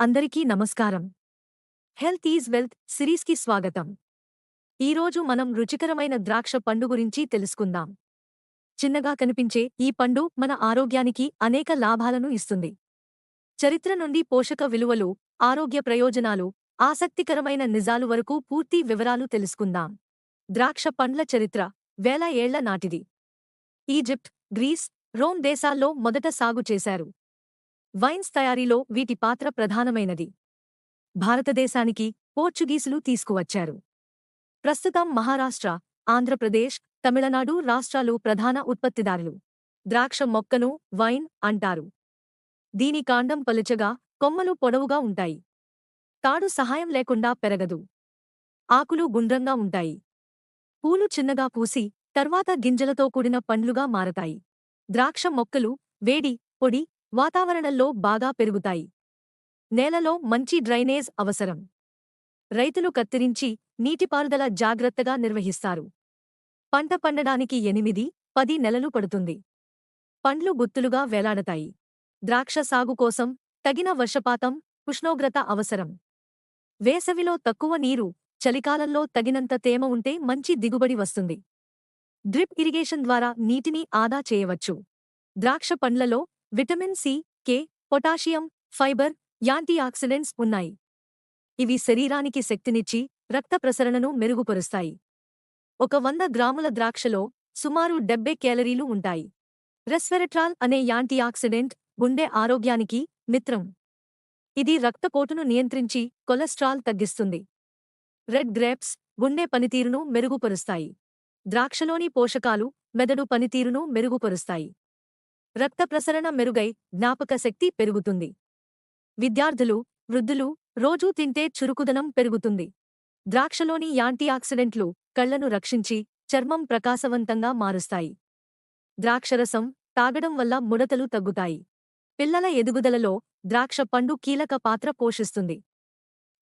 అందరికీ నమస్కారం. Health is wealth సిరీస్కి స్వాగతం. ఈరోజు మనం రుచికరమైన ద్రాక్ష పండు గురించి తెలుసుకుందాం. చిన్నగా కనిపించే ఈ పండు మన ఆరోగ్యానికి అనేక లాభాలను ఇస్తుంది. చరిత్ర నుండి పోషక విలువలు ఆరోగ్య ప్రయోజనాలు ఆసక్తికరమైన నిజాలు వరకు పూర్తి వివరాలు తెలుసుకుందాం. ద్రాక్ష పండ్ల చరిత్ర వేల ఏళ్ళ నాటిది. ఈజిప్ట్ గ్రీస్ రోమ్ దేశాల్లో మొదట సాగు చేశారు. వైన్స్ తయారీలో వీటి పాత్ర ప్రధానమైనది. భారతదేశానికి పోర్చుగీసులు తీసుకువచ్చారు. ప్రస్తుతం మహారాష్ట్ర ఆంధ్రప్రదేశ్ తమిళనాడు రాష్ట్రాలు ప్రధాన ఉత్పత్తిదారులు. ద్రాక్ష మొక్కను వైన్ అంటారు. దీని కాండం పలుచగా కొమ్మలు పొడవుగా ఉంటాయి. తాడు సహాయం లేకుండా పెరగదు. ఆకులు గుండ్రంగా ఉంటాయి. పూలు చిన్నగా పూసి తర్వాత గింజలతో కూడిన పండ్లుగా మారతాయి. ద్రాక్ష మొక్కలు వేడి పొడి వాతావరణంలో బాగా పెరుగుతాయి. నేలలో మంచి డ్రైనేజ్ అవసరం. రైతులు కత్తిరించి నీటిపారుదల జాగ్రత్తగా నిర్వహిస్తారు. పంట పండడానికి ఎనిమిది పది నెలలు పడుతుంది. పండ్లు గుత్తులుగా వేలాడతాయి. ద్రాక్ష సాగు కోసం తగిన వర్షపాతం ఉష్ణోగ్రత అవసరం. వేసవిలో తక్కువ నీరు చలికాలంలో తగినంత తేమ ఉంటే మంచి దిగుబడి వస్తుంది. డ్రిప్ ఇరిగేషన్ ద్వారా నీటిని ఆదా చేయవచ్చు. ద్రాక్ష పండ్లలో vitamin C K potassium fibre antioxidants ఉన్నాయి. ఇవి శరీరానికి శక్తినిచ్చి రక్త ప్రసరణను మెరుగుపరుస్తాయి. ఒక వంద గ్రాముల ద్రాక్షలో సుమారు డెబ్బై కేలరీలు ఉంటాయి. రెస్వెరట్రాల్ అనే యాంటీఆక్సిడెంట్ గుండె ఆరోగ్యానికి మిత్రం. ఇది రక్తపోటును నియంత్రించి కొలెస్ట్రాల్ తగ్గిస్తుంది. రెడ్ గ్రేప్స్ గుండె పనితీరును మెరుగుపరుస్తాయి. ద్రాక్షలోని పోషకాలు మెదడు పనితీరును మెరుగుపరుస్తాయి. రక్త ప్రసరణ మెరుగై జ్ఞాపక శక్తి పెరుగుతుంది. విద్యార్థులు వృద్ధులు రోజూ తింటే చురుకుదనం పెరుగుతుంది. ద్రాక్షలోని యాంటీఆక్సిడెంట్లు కళ్ళను రక్షించి చర్మం ప్రకాశవంతంగా మారుస్తాయి. ద్రాక్షరసం తాగడం వల్ల ముడతలు తగ్గుతాయి. పిల్లల ఎదుగుదలలో ద్రాక్ష పండు కీలక పాత్ర పోషిస్తుంది.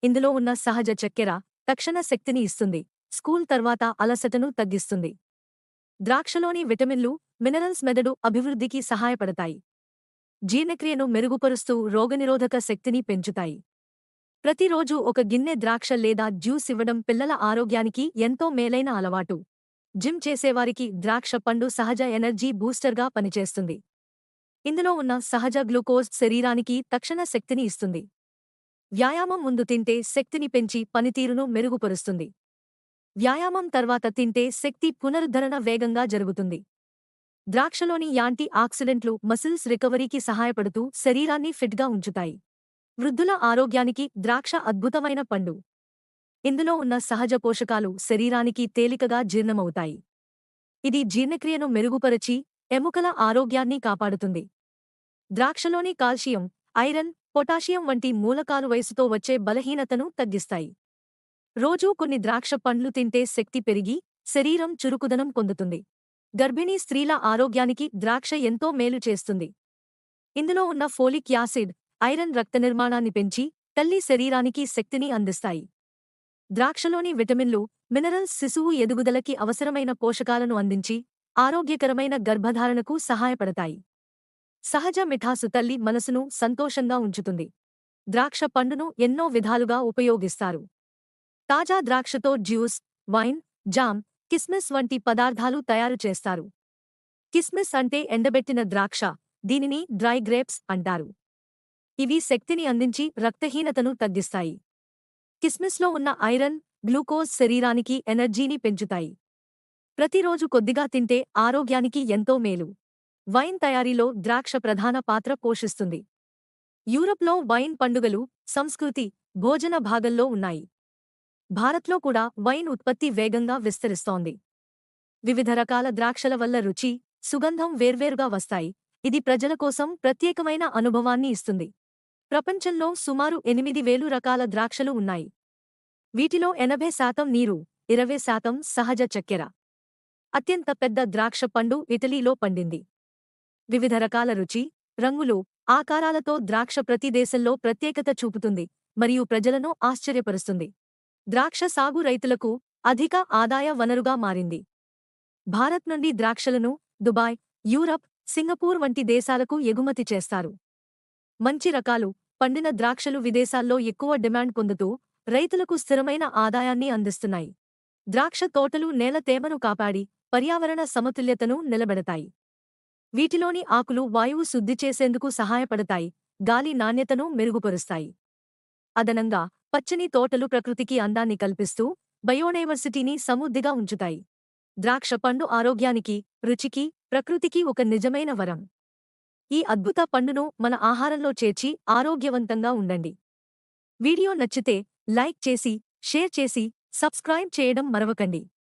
ఇందులో ఉన్న సహజ చక్కెర తక్షణ శక్తిని ఇస్తుంది. స్కూల్ తర్వాత అలసటను తగ్గిస్తుంది. ద్రాక్షలోని విటమిన్లు మినరల్స్ మెదడు అభివృద్ధికి సహాయపడతాయి. జీర్ణక్రియను మెరుగుపరుస్తూ రోగనిరోధక శక్తిని పెంచుతాయి. ప్రతిరోజూ ఒక గిన్నె ద్రాక్ష లేదా జ్యూస్ ఇవ్వడం పిల్లల ఆరోగ్యానికి ఎంతో మేలైన అలవాటు. జిమ్ చేసేవారికి ద్రాక్ష పండు సహజ ఎనర్జీ బూస్టర్గా పనిచేస్తుంది. ఇందులో ఉన్న సహజ గ్లూకోజ్ శరీరానికి తక్షణ శక్తిని ఇస్తుంది. వ్యాయామం ముందు తింటే శక్తిని పెంచి పనితీరును మెరుగుపరుస్తుంది. వ్యాయామం తర్వాత తింటే శక్తి పునరుద్ధరణ వేగంగా జరుగుతుంది. ద్రాక్షలోని యాంటీ ఆక్సిడెంట్లు మసిల్స్ రికవరీకి సహాయపడుతూ శరీరాన్ని ఫిట్గా ఉంచుతాయి. వృద్ధుల ఆరోగ్యానికి ద్రాక్ష అద్భుతమైన పండు. ఇందులో ఉన్న సహజ పోషకాలు శరీరానికి తేలికగా జీర్ణమవుతాయి. ఇది జీర్ణక్రియను మెరుగుపరచి ఎముకల ఆరోగ్యాన్ని కాపాడుతుంది. ద్రాక్షలోని కాల్షియం ఐరన్ పొటాషియం వంటి మూలకాలు వయసుతో వచ్చే బలహీనతను తగ్గిస్తాయి. రోజూ కొన్ని ద్రాక్ష పండ్లు తింటే శక్తి పెరిగి శరీరం చురుకుదనం పొందుతుంది. గర్భిణీ స్త్రీల ఆరోగ్యానికి ద్రాక్ష ఎంతో మేలు చేస్తుంది. ఇందులో ఉన్న ఫోలిక్ యాసిడ్ ఐరన్ రక్త నిర్మాణాన్ని పెంచి తల్లి శరీరానికి శక్తిని అందిస్తాయి. ద్రాక్షలోని విటమిన్లు మినరల్స్ శిశువు ఎదుగుదలకి అవసరమైన పోషకాలను అందించి ఆరోగ్యకరమైన గర్భధారణకు సహాయపడతాయి. సహజ మిఠాసు తల్లి మనసును సంతోషంగా ఉంచుతుంది. ద్రాక్ష పండును ఎన్నో విధాలుగా ఉపయోగిస్తారు. తాజా ద్రాక్షతో జ్యూస్ వైన్ జామ్ కిస్మిస్ వంటి పదార్థాలు తయారు చేస్తారు. కిస్మిస్ అంటే ఎండబెట్టిన ద్రాక్ష దీనిని డ్రై గ్రేప్స్ అంటారు. ఇవి శక్తిని అందించి రక్తహీనతను తగ్గిస్తాయి. కిస్మిస్లో ఉన్న ఐరన్ గ్లూకోజ్ శరీరానికి ఎనర్జీని పెంచుతాయి. ప్రతిరోజు కొద్దిగా తింటే ఆరోగ్యానికి ఎంతో మేలు. వైన్ తయారీలో ద్రాక్ష ప్రధాన పాత్ర పోషిస్తుంది. యూరప్లో వైన్ పండుగలు సంస్కృతి భోజన భాగంలో ఉన్నాయి. భారత్లో కూడా వైన్ ఉత్పత్తి వేగంగా విస్తరిస్తోంది. వివిధ రకాల ద్రాక్షల వల్ల రుచి సుగంధం వేర్వేరుగా వస్తాయి. ఇది ప్రజల కోసం ప్రత్యేకమైన అనుభవాన్ని ఇస్తుంది. ప్రపంచంలో సుమారు ఎనిమిది వేలు రకాల ద్రాక్షలు ఉన్నాయి. వీటిలో ఎనభై శాతం నీరు ఇరవై శాతం సహజ చక్కెర. అత్యంత పెద్ద ద్రాక్ష పండు ఇటలీలో పండింది. వివిధ రకాల రుచి రంగులు ఆకారాలతో ద్రాక్ష ప్రతి దేశంలో ప్రత్యేకత చూపుతుంది మరియు ప్రజలను ఆశ్చర్యపరుస్తుంది. ద్రాక్ష సాగు రైతులకు అధిక ఆదాయ వనరుగా మారింది. భారత్ నుండి ద్రాక్షలను దుబాయ్ యూరప్ సింగపూర్ వంటి దేశాలకు ఎగుమతి చేస్తారు. మంచి రకాలు పండిన ద్రాక్షలు విదేశాల్లో ఎక్కువ డిమాండ్ పొందుతూ రైతులకు స్థిరమైన ఆదాయాన్ని అందిస్తున్నాయి. ద్రాక్ష తోటలు నేల తేమను కాపాడి పర్యావరణ సమతుల్యతను నిలబెడతాయి. వీటిలోని ఆకులు వాయువు శుద్ధి చేసేందుకు సహాయపడతాయి. గాలి నాణ్యతను మెరుగుపరుస్తాయి. అదనంగా పచ్చని తోటలు ప్రకృతికి అందాన్ని కల్పిస్తూ బయోడైవర్సిటీని సమృద్ధిగా ఉంచుతాయి. ద్రాక్ష పండు ఆరోగ్యానికి రుచికి ప్రకృతికి ఒక నిజమైన వరం. ఈ అద్భుత పండును మన ఆహారంలో చేర్చి ఆరోగ్యవంతంగా ఉండండి. వీడియో నచ్చితే లైక్ చేసి షేర్ చేసి సబ్స్క్రైబ్ చేయడం మరవకండి.